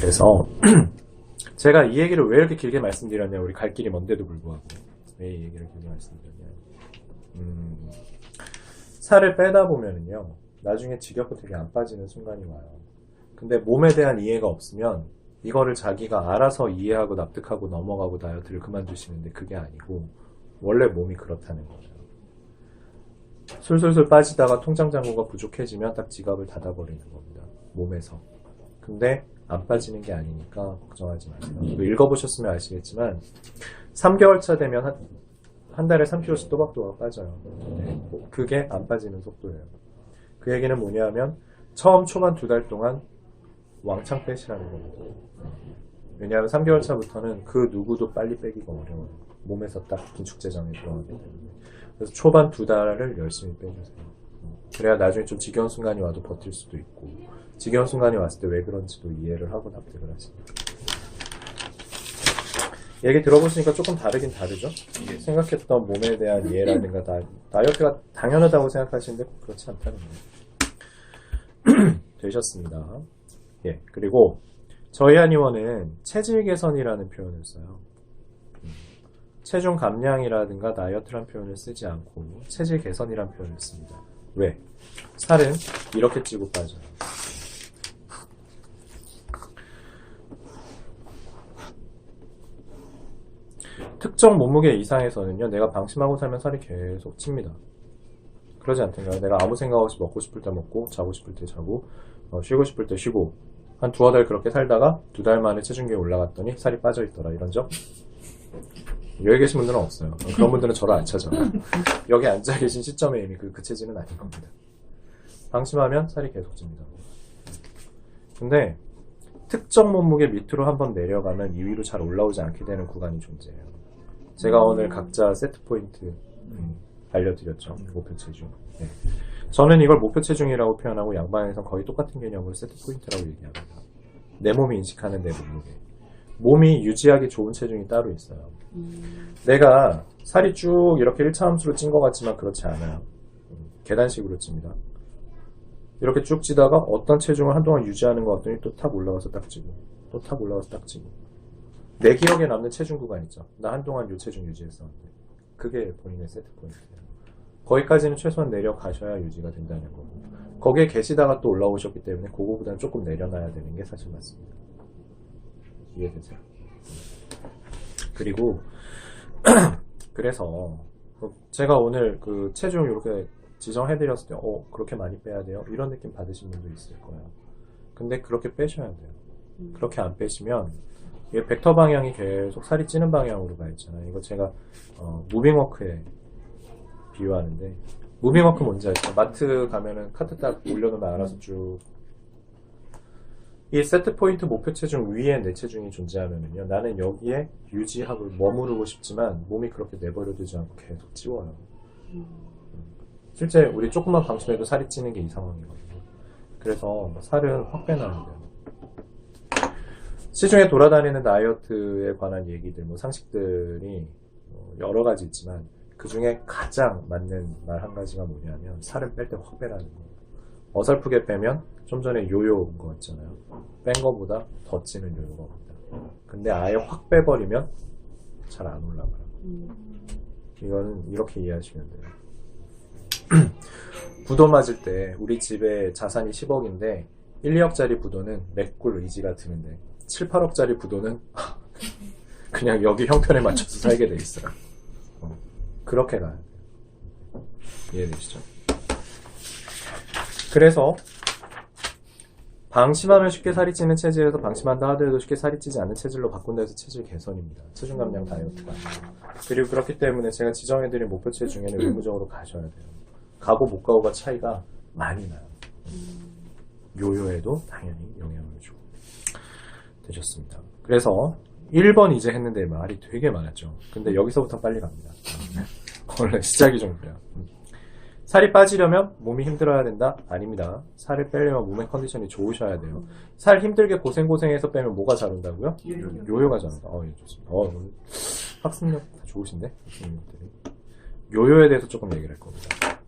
그래서 제가 이 얘기를 왜 이렇게 길게 말씀드렸냐 우리 갈 길이 먼데도 불구하고. 왜 이 얘기를 길게 말씀드렸냐. 음, 살을 빼다 보면은요 나중에 지겹고 되게 안 빠지는 순간이 와요. 근데 몸에 대한 이해가 없으면 이거를 자기가 알아서 이해하고 납득하고 넘어가고 다이어트를 그만두시는데 그게 아니고 원래 몸이 그렇다는 거예요. 술술술 빠지다가 통장 잔고가 부족해지면 딱 지갑을 닫아버리는 겁니다. 몸에서 근데 안 빠지는 게 아니니까 걱정하지 마세요. 읽어보셨으면 아시겠지만 3개월 차 되면 한, 한 달에 3kg씩 또박또박 빠져요. 네, 뭐 그게 안 빠지는 속도예요. 그 얘기는 뭐냐면 처음 초반 두 달 동안 왕창 빼시라는 겁니다. 왜냐하면 3개월 차부터는 그 누구도 빨리 빼기가 어려워요. 몸에서 딱 긴축재정에 들어가기 때문에. 그래서 초반 두 달을 열심히 빼주세요. 그래야 나중에 좀 지겨운 순간이 와도 버틸 수도 있고 지겨운 순간이 왔을 때 왜 그런지도 이해를 하고 납득을 하십니다. 얘기 들어보시니까 조금 다르긴 다르죠? 생각했던 몸에 대한 이해라든가 다, 다이어트가 당연하다고 생각하시는데 꼭 그렇지 않다는 거예요. 되셨습니다. 예, 그리고 저희 한의원은 체질 개선이라는 표현을 써요. 음, 체중 감량이라든가 다이어트란 표현을 쓰지 않고 체질 개선이란 표현을 씁니다. 왜? 살은 이렇게 찌고 빠져요. 특정 몸무게 이상에서는요, 내가 방심하고 살면 살이 계속 찝니다. 그러지 않던가요? 내가 아무 생각 없이 먹고 싶을 때 먹고, 자고 싶을 때 자고, 어, 쉬고 싶을 때 쉬고, 한 두어 달 그렇게 살다가 두 달 만에 체중계에 올라갔더니 살이 빠져 있더라. 이런 적? 여기 계신 분들은 없어요. 그런 분들은 저를 안 찾아요. 여기 앉아 계신 시점에 이미 그, 그 체질은 아닌 겁니다. 방심하면 살이 계속 찝니다. 근데 특정 몸무게 밑으로 한번 내려가면 2위로 잘 올라오지 않게 되는 구간이 존재해요. 제가 오늘 각자 세트 포인트 음, 알려드렸죠. 목표 체중. 네. 저는 이걸 목표 체중이라고 표현하고 양방에선 거의 똑같은 개념으로 세트 포인트라고 얘기합니다. 내 몸이 인식하는 내 몸무게. 몸이 유지하기 좋은 체중이 따로 있어요. 내가 살이 쭉 이렇게 1차 함수로 찐 것 같지만 그렇지 않아요. 음, 계단식으로 찝니다. 이렇게 쭉 찌다가 어떤 체중을 한동안 유지하는 것 같더니 또 탁 올라가서 딱 찌고 또 탁 올라가서 딱 찌고 내 기억에 남는 체중 구간 있죠. 나 한동안 요 체중 유지했었는데 그게 본인의 세트 포인트예요. 거기까지는 최소한 내려가셔야 유지가 된다는 거고 거기에 계시다가 또 올라오셨기 때문에 그거보다는 조금 내려놔야 되는 게 사실 맞습니다. 이해되세요? 그리고 그래서 제가 오늘 그 체중 이렇게 지정해드렸을 때, 어, 그렇게 많이 빼야 돼요? 이런 느낌 받으신 분도 있을 거예요. 근데 그렇게 빼셔야 돼요. 그렇게 안 빼시면, 이게 벡터 방향이 계속 살이 찌는 방향으로 가 있잖아요. 이거 제가, 어, 무빙워크에 비유하는데, 무빙워크 뭔지 아시죠? 마트 가면은 카트 딱 올려놓으면 알아서 쭉. 이 세트 포인트 목표 체중 위에 내 체중이 존재하면은요, 나는 여기에 유지하고 머무르고 싶지만, 몸이 그렇게 내버려두지 않고 계속 찌워요. 실제 우리 조금만 방심해도 살이 찌는 게 이 상황이거든요. 그래서 살은 확 빼놔야 돼요. 시중에 돌아다니는 다이어트에 관한 얘기들, 뭐 상식들이 뭐 여러 가지 있지만 그 중에 가장 맞는 말 한 가지가 뭐냐면 살을 뺄 때 확 빼라는 거예요. 어설프게 빼면 좀 전에 요요 온 거 있잖아요. 뺀 거보다 더 찌는 요요가 옵니다. 근데 아예 확 빼버리면 잘 안 올라가요. 이거는 이렇게 이해하시면 돼요. 부도 맞을 때 우리 집에 자산이 10억인데 1, 2억짜리 부도는 맥굴 의지가 드는데 7, 8억짜리 부도는 그냥 여기 형편에 맞춰서 살게 돼 있어요. 어, 그렇게 가야 돼요. 이해되시죠? 그래서 방심하면 쉽게 살이 찌는 체질에서 방심한다 하더라도 쉽게 살이 찌지 않는 체질로 바꾼다 해서 체질 개선입니다. 체중 감량 다이어트가. 그리고 그렇기 때문에 제가 지정해드린 목표 체 중에는 의무적으로 가셔야 돼요. 가고 못 가고가 차이가 많이 나요. 요요에도 당연히 영향을 주고. 되셨습니다. 그래서 1번 이제 했는데 말이 되게 많았죠. 근데 여기서부터 빨리 갑니다. 원래 시작이 좀 그래요. 음. 살이 빠지려면 몸이 힘들어야 된다? 아닙니다. 살을 빼려면 몸의 컨디션이 좋으셔야 돼요. 살 힘들게 고생고생해서 빼면 뭐가 잘 온다고요? 요요가 잘 온다. 어, 예, 좋습니다. 어, 학습력 다 좋으신데? 학습력들이. 요요에 대해서 조금 얘기를 할 겁니다.